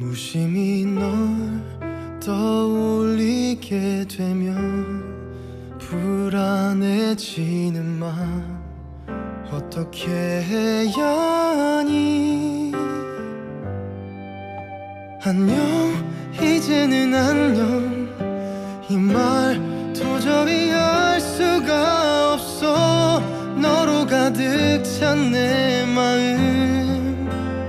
무심히 널 떠올리게 되면 불안해지는 맘 어떻게 해야 하니? 안녕 이제는 안녕. 이 말 도저히 할 수가 없어. 너로 가득 찬 내 마음